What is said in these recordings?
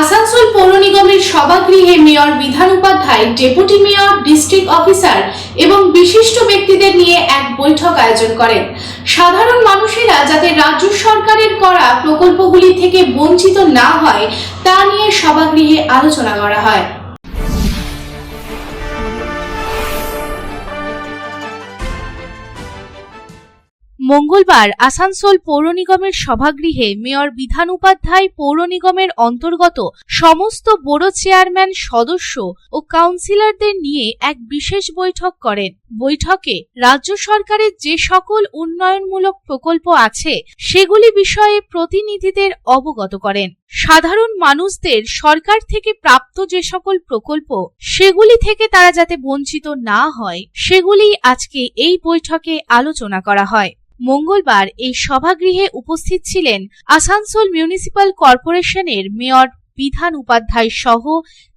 আসানসোল পৌর নিগমের সভাগৃহে mayor, Bidhan Upadhyay, deputy mayor, district officer এবং বিশিষ্ট ব্যক্তিদের নিয়ে এক বৈঠক আয়োজন করেন। সাধারণ মানুষেরা যাতে রাজ্য সরকারের করা প্রকল্পগুলি থেকে বঞ্চিত না হয়, তা নিয়ে সভাগৃহে আলোচনা করা হয়। মঙ্গলবার আসানসোল পৌর নিগমের সভাগৃহে মেয়র বিধান উপাধ্যায় পৌর নিগমের অন্তর্গত সমস্ত বড় চেয়ারম্যান সদস্য ও কাউন্সিলরদের নিয়ে এক বিশেষ বৈঠক করেন। বৈঠকে রাজ্য সরকারের যে সকল উন্নয়নমূলক প্রকল্প আছে, সেগুলি বিষয়ে প্রতিনিধিদের অবগত করেন। সাধারণ মানুষদের সরকার থেকে প্রাপ্ত যে সকল প্রকল্প, সেগুলি থেকে তারা যাতে বঞ্চিত না হয়, সেগুলি আজকে এই বৈঠকে আলোচনা করা হয়। মঙ্গলবার এই সভাগৃহে উপস্থিত ছিলেন আসানসোল মিউনিসিপাল কর্পোরেশনের মেয়র বিধান উপাধ্যায় সহ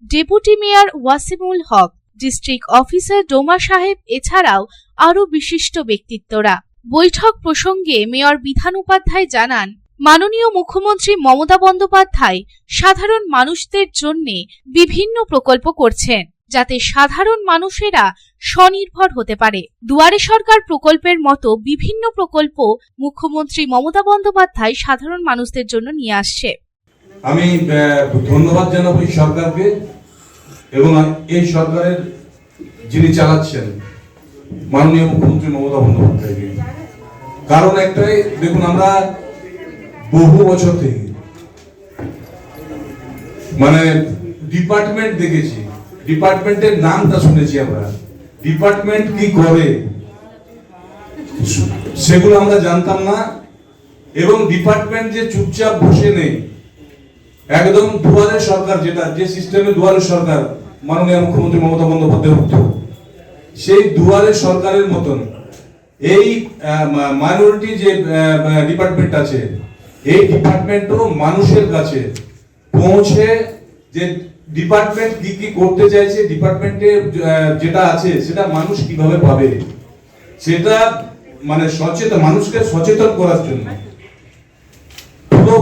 deputy mayor Wasimul Haque, district officer Doma সাহেব, এছাড়াও আরও বিশিষ্ট ব্যক্তিত্বরা। বৈঠক প্রসঙ্গে মেয়র বিধান উপাধ্যায় জানান, মাননীয় মুখ্যমন্ত্রী মমতা বন্দ্যোপাধ্যায় সাধারণ মানুষদের জন্য বিভিন্ন প্রকল্প করছেন। যাতে সাধারণ মানুষেরা স্বনির্ভর হতে পারে। দুয়ারে সরকার প্রকল্পের মতো বিভিন্ন প্রকল্প মুখ্যমন্ত্রী মমতা বন্দ্যোপাধ্যায় সাধারণ মানুষদের জন্য নিয়ে আসছে। আমি ধন্যবাদ জানাব এই সরকারকে এবং এই সরকারের যিনি চালাচ্ছেন মাননীয় মুখ্যমন্ত্রী মমতা বন্দ্যোপাধ্যায়কে। কারণ একটাই, দেখুন আমরা বহু বছর থেকে মানে ডিপার্টমেন্ট দেখেছি। ডিপার্টমেন্টের নামটা শুনেছি আমরা। ডিপার্টমেন্ট কি করে? সেগুলো আমরা জানতাম না। এবং ডিপার্টমেন্ট যে চুপচাপ বসে নেই, একদম দুয়ারে সরকার যেটা, যে সিস্টেমে দুয়ারে সরকার, মাননীয় মুখ্যমন্ত্রী মমতা বন্দ্যোপাধ্যায় উঠত সেই দুয়ারে সরকারের মতন, এই মাইনরিটি যে ডিপার্টমেন্ট আছে, এই ডিপার্টমেন্টও মানুষের কাছে পৌঁছে যে ডিপার্টমেন্ট কি কি করতে চাইছে ডিপার্টমেন্টে যেটা আছে, সেটা মানুষ কীভাবে পাবে? সেটা মানে সচেতন, মানুষকে সচেতন করার জন্য। পুরো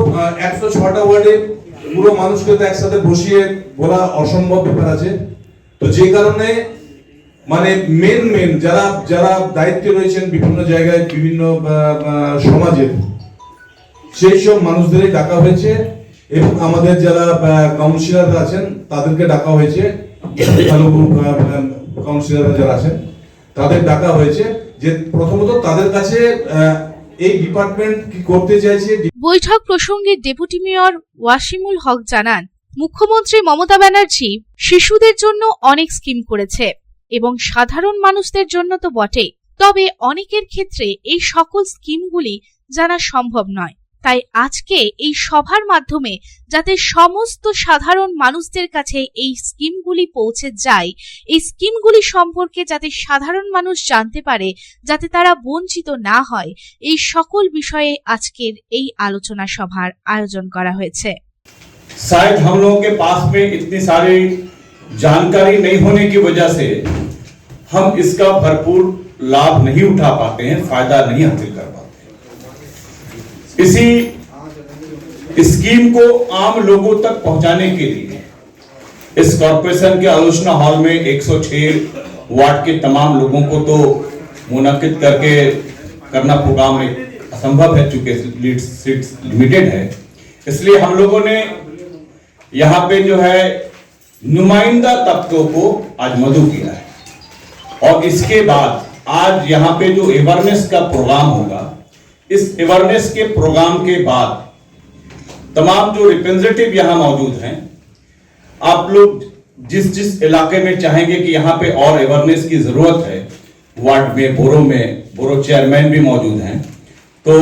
একশো ছটা ওয়ার্ডে পুরো মানুষকে তো একসাথে বসিয়ে বলা অসম্ভব ব্যাপার আছে। তো যে কারণে মানে মেন মেন যারা যারা দায়িত্বে রয়েছেন বিভিন্ন জায়গায়, বিভিন্ন সমাজের, সেই সব মানুষদেরই ডাকা হয়েছে। এবং আমাদের যারা কাউন্সিলর আছেন, তাদেরকে ডাকা হয়েছে। কাউন্সিলর যারা আছেন, তাদের ডাকা হয়েছে যে প্রথমত তাদের কাছে এই ডিপার্টমেন্ট কি করতে চাইছে? বৈঠক প্রসঙ্গে ডেপুটি মেয়র ওয়াসিমুল হক জানান, মুখ্যমন্ত্রী মমতা ব্যানার্জি শিশুদের জন্য অনেক স্কিম করেছে এবং সাধারণ মানুষদের জন্য তো বটেই। তবে অনেকের ক্ষেত্রে এই সকল স্কিমগুলি জানা সম্ভব নয়। তাই আজকে এই সভার মাধ্যমে যাতে সমস্ত সাধারণ মানুষদের কাছে এই স্কিমগুলি পৌঁছে যায় এই স্কিমগুলি সম্পর্কে যাতে সাধারণ মানুষ জানতে পারে যাতে তারা বঞ্চিত না হয় এই সকল বিষয়ে আজকের এই আলোচনা সভার আয়োজন করা হয়েছে शायद हम लोगों के पास में इतनी सारी जानकारी नहीं होने की वजह से हम इसका भरपूर लाभ नहीं उठा पाते हैं फायदा नहीं हासिल कर पाते इसी स्कीम को आम लोगों तक पहुँचाने के लिए इस कॉरपोरेशन के आलोचना हॉल में 106 वार्ड के तमाम लोगों को तो मुनद करके करना प्रोग्राम असंभव है, चूँकि लिमिटेड है। इसलिए हम लोगों ने यहाँ पे जो है नुमाइंदा तबकों को आज मधु किया है। और इसके बाद आज यहाँ पे जो अवेयरनेस का प्रोग्राम होगा इस अवेयरनेस के प्रोग्राम के बाद तमाम जो रिप्रेजेंटेटिव यहाँ मौजूद हैं आप लोग जिस जिस इलाके में चाहेंगे कि यहाँ पे और अवेयरनेस की जरूरत है वार्ड में बोरो में बोरो चेयरमैन भी मौजूद हैं तो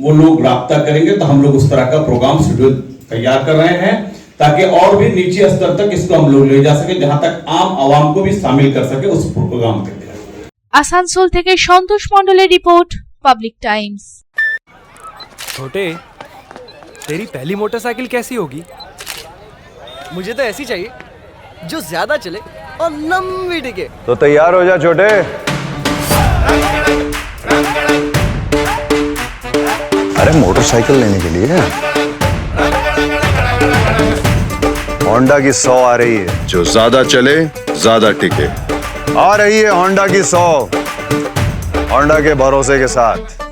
वो लोग राब्ता करेंगे तो हम लोग उस तरह का प्रोग्राम शेड्यूल तैयार कर रहे हैं ताकि और भी नीचे स्तर तक इसको हम लोग ले जा सके जहां तक आम आवाम को भी शामिल कर सके उस प्रोग्राम के तहत আসানসোল থেকে সন্তোষ মণ্ডলের রিপোর্ট पब्लिक टाइम्स। छोटे तेरी पहली मोटरसाइकिल कैसी होगी? मुझे तो ऐसी चाहिए जो ज़्यादा चले और लंबी टिके। तो तैयार हो जा छोटे। अरे मोटरसाइकिल लेने के लिए? होंडा की सौ आ रही है। जो ज़्यादा चले ज़्यादा टिके। आ रही है होंडा की सौ। होंडा के भरोसे के साथ।